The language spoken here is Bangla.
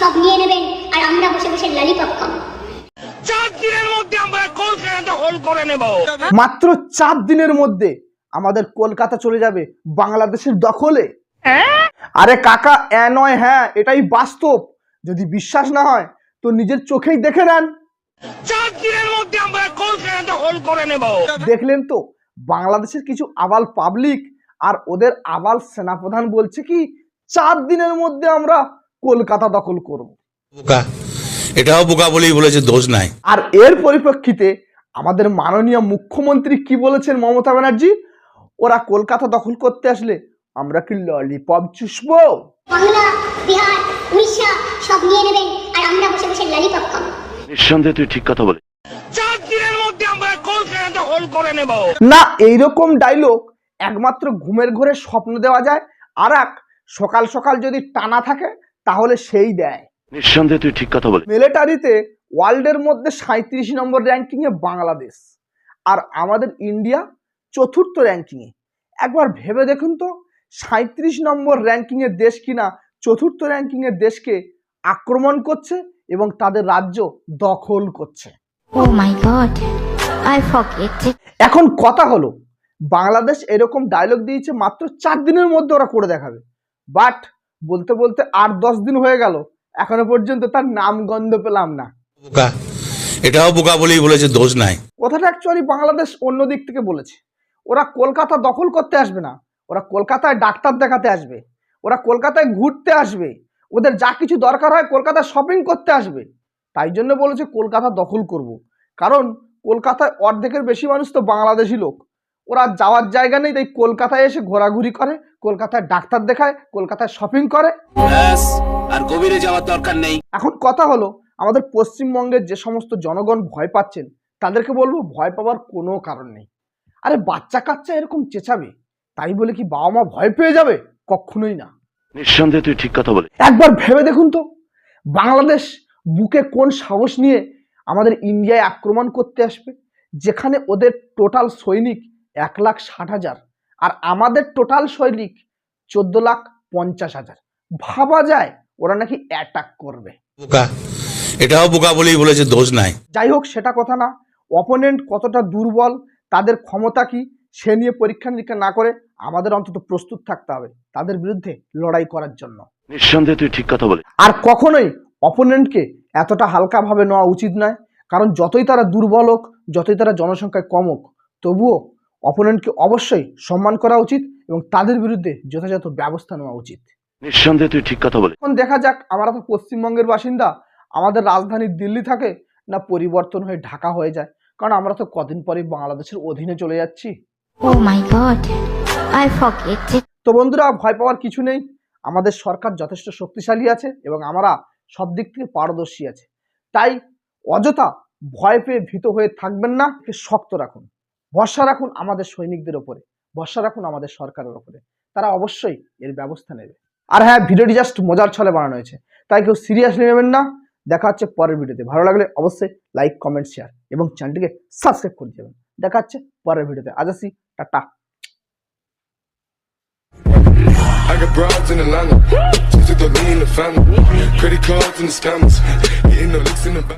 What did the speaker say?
সব নিয়ে নেবেন আর আমরা বসে বসে লালিপপ খাব। চার দিনের মধ্যে আমরা কলকাতা দখল করে নেব। মাত্র চার দিনের মধ্যে আমাদের কলকাতা চলে যাবে বাংলাদেশের দখলে। আরে কাকা এ নয় হ্যাঁ এটাই বাস্তব। যদি বিশ্বাস না হয় তো নিজের চোখেই দেখে নেন। চার দিনের মধ্যে আমরা কলকাতা দখল করে নেব। দেখলেন তো বাংলাদেশের কিছু আবাল পাবলিক আর ওদের আবাল সেনাপ্রধান বলছে কি চার দিনের মধ্যে আমরা কলকাতা দখল করব। বোকা। এটাও বোকা বলেই বলেছে দোষ নাই। আর এর পরিপ্রেক্ষিতে আমাদের মাননীয় মুখ্যমন্ত্রী কি বলেছেন মমতা ব্যানার্জি? ওরা কলকাতা দখল করতে আসলে আমরা কি ললিপপ চুষবো? বাংলা বিহার উড়িষ্যা সব নিয়ে নেবেন আর আমরা বসে বসে লালিপপ খাব। নিঃসন্দেহে তুই ঠিক কথা বলে চার দিনের মধ্যে আমরা কলকাতা দখল করে নেব। না এইরকম ডায়লগ একমাত্র ঘুমের ঘরে স্বপ্ন দেওয়া যায়। আর এক সকাল সকাল যদি টানা থাকে তাহলে সেই দেয়। নিঃসন্দেহে তুই ঠিক কথা বলে মিলিটারিতে ওয়ার্ল্ডের মধ্যে সাঁত্রিশ নম্বর র্যাঙ্কিংয়ে বাংলাদেশ। আর আমাদের ইন্ডিয়া চতুর্থ র্যাঙ্কিংয়ে একবার ভেবে দেখুন তো সাঁত্রিশ নম্বর র্যাঙ্কিংয়ের দেশ কিনা চতুর্থ র্যাঙ্কিংয়ের দেশকে আক্রমণ করছে এবং তাদের রাজ্য দখল করছে। Oh এখন কথা হলো বাংলাদেশ এরকম ডায়লগ দিয়েছে মাত্র চার দিনের মধ্যে ওরা করে দেখাবে। বাট বলতে বলতে আট দশ দিন হয়ে গেল। এখনও পর্যন্ত তার নাম গন্ধ পেলাম না। বোকা। এটাও বোকা বলেই বলেছে দোষ নাই। কথাটা অ্যাকচুয়ালি বাংলাদেশ অন্য দিক থেকে বলেছে। ওরা কলকাতা দখল করতে আসবে না। ওরা কলকাতায় ডাক্তার দেখাতে আসবে। ওরা কলকাতায় ঘুরতে আসবে। ওদের যা কিছু দরকার হয় কলকাতায় শপিং করতে আসবে। তাই জন্য বলেছে কলকাতা দখল করব। কারণ কলকাতায় অর্ধেকের বেশি মানুষ তো বাংলাদেশি লোক। ওরা যাওয়ার জায়গা নেই তাই কলকাতায় এসে ঘোরাঘুরি করে কলকাতায় ডাক্তার দেখায় কলকাতায় শপিং করে। আর গভীরে যাওয়ার দরকার নেই। এখন কথা হলো আমাদের পশ্চিমবঙ্গের যে সমস্ত জনগণ ভয় পাচ্ছেন তাদেরকে বলব ভয় পাওয়ার কোনো কারণ নেই। আরে বাচ্চা কাচ্চা এরকম চেঁচাবে তাই বলে কি বাবা মা ভয় পেয়ে যাবে? কখনোই না। নিঃসন্দেহে তুই ঠিক কথা বলে একবার ভেবে দেখুন তো বাংলাদেশ বুকে কোন সাহস নিয়ে আমাদের ইন্ডিয়ায় আক্রমণ করতে আসবে যেখানে ওদের টোটাল সৈনিক এক লাখ ষাট হাজার আর আমাদের টোটাল সৈনিক চোদ্দ লাখ পঞ্চাশ হাজার। ভাবা যায় ওরা নাকি অ্যাটাক করবে। বোকা। এটাও বোকা বলেই বলেছে দোষ নাই। যাই হোক সেটা কথা না। অপোনেন্ট কতটা দুর্বল তাদের ক্ষমতা কি সে নিয়ে পরীক্ষা নিরীক্ষা না করে আমাদের অন্তত প্রস্তুত থাকতে হবে তাদের বিরুদ্ধে লড়াই করার জন্য। নিঃসন্দেহে তুই ঠিক কথা বলে আর কখনোই অপোনেন্টকে এতটা হালকাভাবে নেওয়া উচিত নয় কারণ যতই তারা দুর্বল হোক যতই তারা জনসংখ্যায় কম হোক তবুও অপোনেন্টকে অবশ্যই সম্মান করা উচিত এবং তাদের বিরুদ্ধে যথাযথ ব্যবস্থা নেওয়া উচিত। নিঃসন্দেহে তুই ঠিক কথা বলে এখন দেখা যাক আমরা তো পশ্চিমবঙ্গের বাসিন্দা আমাদের রাজধানী দিল্লি থাকে না পরিবর্তন হয়ে ঢাকা হয়ে যায়? কারণ আমরা তো কদিন পরেই বাংলাদেশের অধীনে চলে যাচ্ছি। Oh তো বন্ধুরা ভয় পাওয়ার কিছু নেই। আমাদের সরকার যথেষ্ট শক্তিশালী আছে এবং আমরা সব দিক থেকে পারদর্শী আছে। তাই অযথা ভয় পেয়ে ভীত হয়ে থাকবেন না। শক্ত রাখুন। ভরসা রাখুন আমাদের সৈনিকদের ওপরে, ভরসা রাখুন আমাদের সরকারের ওপরে তারা অবশ্যই এর ব্যবস্থা নেবে আর হ্যাঁ ভিডিওটি জাস্ট মজার ছলে বানানো হয়েছে তাই কেউ সিরিয়াসলি নেবেন না দেখা হচ্ছে পরের ভিডিওতে ভালো লাগলে অবশ্যই লাইক কমেন্ট শেয়ার এবং চ্যানেলটিকে সাবস্ক্রাইব করে দেবেন দেখা হচ্ছে পরের ভিডিওতে আজ আসি, tata I got broads in Atlanta. Just took the lean the family. Credit cards and the scammers. Getting the licks in the back.